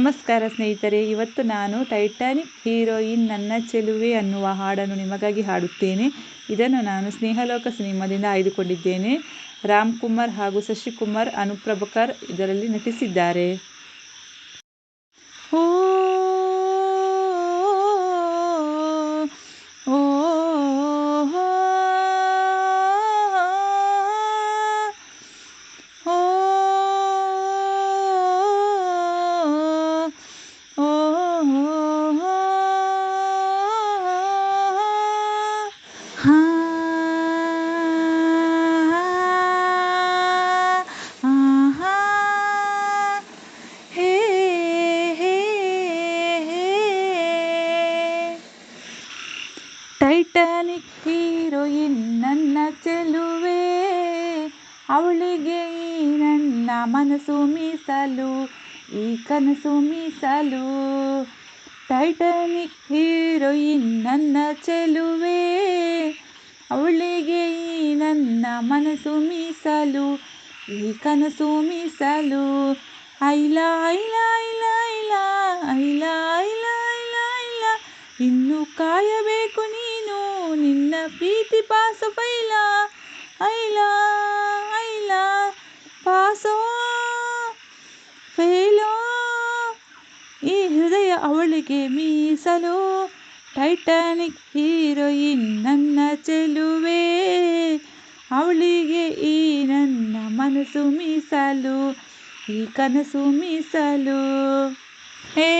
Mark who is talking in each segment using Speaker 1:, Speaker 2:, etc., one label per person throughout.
Speaker 1: ನಮಸ್ಕಾರ ಸ್ನೇಹಿತರೆ, ಇವತ್ತು ನಾನು ಟೈಟಾನಿಕ್ ಹೀರೋಯಿನ್ ನನ್ನ ಚೆಲುವೆ ಅನ್ನುವ ಹಾಡನ್ನು ನಿಮಗಾಗಿ ಹಾಡುತ್ತೇನೆ. ಇದನ್ನು ನಾನು ಸ್ನೇಹಲೋಕ ಸಿನಿಮಾದಿಂದ ಆಯ್ದುಕೊಂಡಿದ್ದೇನೆ. ರಾಮ್ ಕುಮಾರ್ ಹಾಗೂ ಶಶಿಕುಮಾರ್, ಅನುಪ್ರಭಕರ್ ಇದರಲ್ಲಿ ನಟಿಸಿದ್ದಾರೆ. ಓ ನನ್ನ ಚೆಲುವೆ, ಅವಳಿಗೆ ಈ ನನ್ನ ಮನಸ್ಸು ಮೀಸಲು, ಈ ಕನಸು ಮೀಸಲು. ಟೈಟಾನಿಕ್ ಹೀರೋಯಿನ್ ನನ್ನ ಚೆಲುವೆ, ಅವಳಿಗೆ ಈ ನನ್ನ ಮನಸ್ಸು ಮೀಸಲು, ಈ ಕನಸು ಮೀಸಲು. ಐಲ ಐಲ ಐಲ ಐಲ ಐಲ ಐಲ ಐಲ ಐಲ, ಇನ್ನು ಕಾಯಬೇಕು ನೀನು నిన్న ప్రీతి పాసపైలా ఐలా ఐలా పాసో ఫెయిలో ఈ హృదయ ಅವಳಿಗೆ ಮೀಸಲು ಟೈಟಾನಿಕ್ ಹೀರೋಯಿನ್ ನನ್ನ ಚೆಲುವೆ ಅವಳಿಗೆ ಈ ನನ್ನ ಮನಸ್ಸು ಮೀಸಲು ಈ ಕನಸು ಮೀಸಲು ಹೇ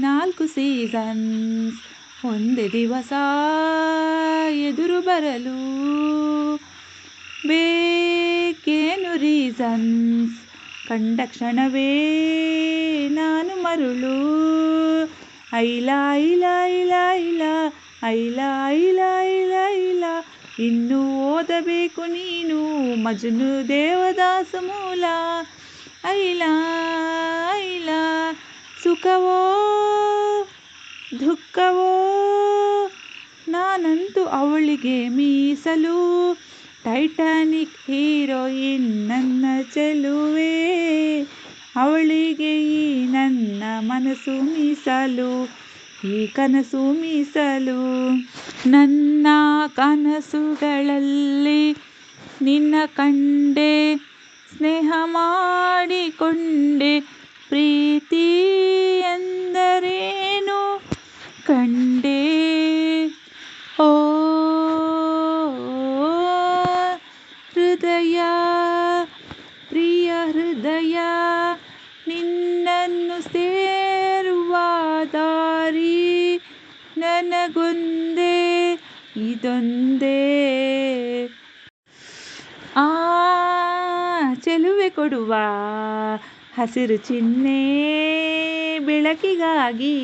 Speaker 1: ನಾಲ್ಕು ಸೀಸನ್ಸ್ ಒಂದೇ ದಿವಸ ಎದುರು ಬರಲು ಬೇಕೇನು ರೀಸನ್ಸ್ ಕಂಡ ಕ್ಷಣವೇ ನಾನು ಮರುಳು ಐಲ ಐಲ ಐಲ ಐಲ ಐಲ ಐಲ ಐಲ ಐಲ ಇನ್ನು ಓದಬೇಕು ನೀನು ಮಜನು ದೇವದಾಸ ಮೂಲ ಐಲ ಐಲ ಸುಖವೋ ದುಃಖವೋ? ನಾನಂತೂ ಅವಳಿಗೆ ಮೀಸಲು. ಟೈಟಾನಿಕ್ ಹೀರೋಯಿನ್ ನನ್ನ ಚೆಲುವೆ. ಅವಳಿಗೆ ಈ ನನ್ನ ಮನಸ್ಸು ಮೀಸಲು. ಈ ಕನಸು ಮೀಸಲು. ನನ್ನ ಕನಸುಗಳಲ್ಲಿ ನಿನ್ನ ಕಂಡೆ, ಸ್ನೇಹ ಮಾಡಿಕೊಂಡೆ, ಪ್ರೀತಿ ನನಗೊಂದೇ, ಇದೊಂದೇ. ಆ, ಚೆಲುವೆ ಕೊಡುವ ಹಸಿರು ಚಿಹ್ನೆ ಬೆಳಕಿಗಾಗಿ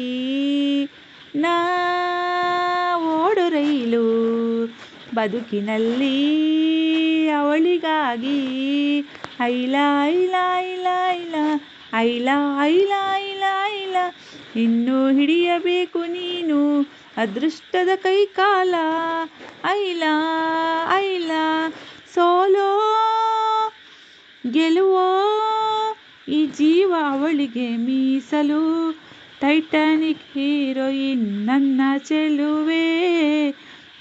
Speaker 1: ನಾ ಓಡು ರೈಲು ಬದುಕಿನಲ್ಲಿ ಅವಳಿಗಾಗಿ. ಐಲ ಐಲ ಐಲ ಐಲ ಐಲ ಐಲ ಐಲ ಐಲ, ಇನ್ನೂ ಹಿಡಿಯಬೇಕು ನೀನು ಅದೃಷ್ಟದ ಕೈಕಾಲ, ಐಲ ಐಲ, ಸೋಲೋ, ಗೆಲುವೋ, ಈ ಜೀವ ಅವಳಿಗೆ ಮೀಸಲು, ಟೈಟಾನಿಕ್ ಹೀರೋಯಿನ್ ನನ್ನ ಚೆಲುವೆ,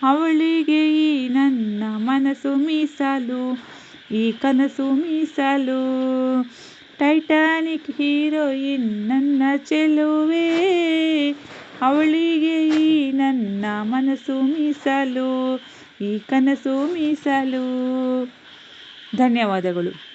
Speaker 1: ಅವಳಿಗೆ ಈ ನನ್ನ ಮನಸ್ಸು ಮೀಸಲು, ಈ ಕನಸು ಮೀಸಲು, ಟೈಟಾನಿಕ್ ಹೀರೋಯಿನ್ ನನ್ನ ಚೆಲುವೆ. ಅವಳಿಗೆ ಈ ನನ್ನ ಮನಸ್ಸು ಮೀಸಲು ಈ ಕನಸು ಮೀಸಲು. ಧನ್ಯವಾದಗಳು.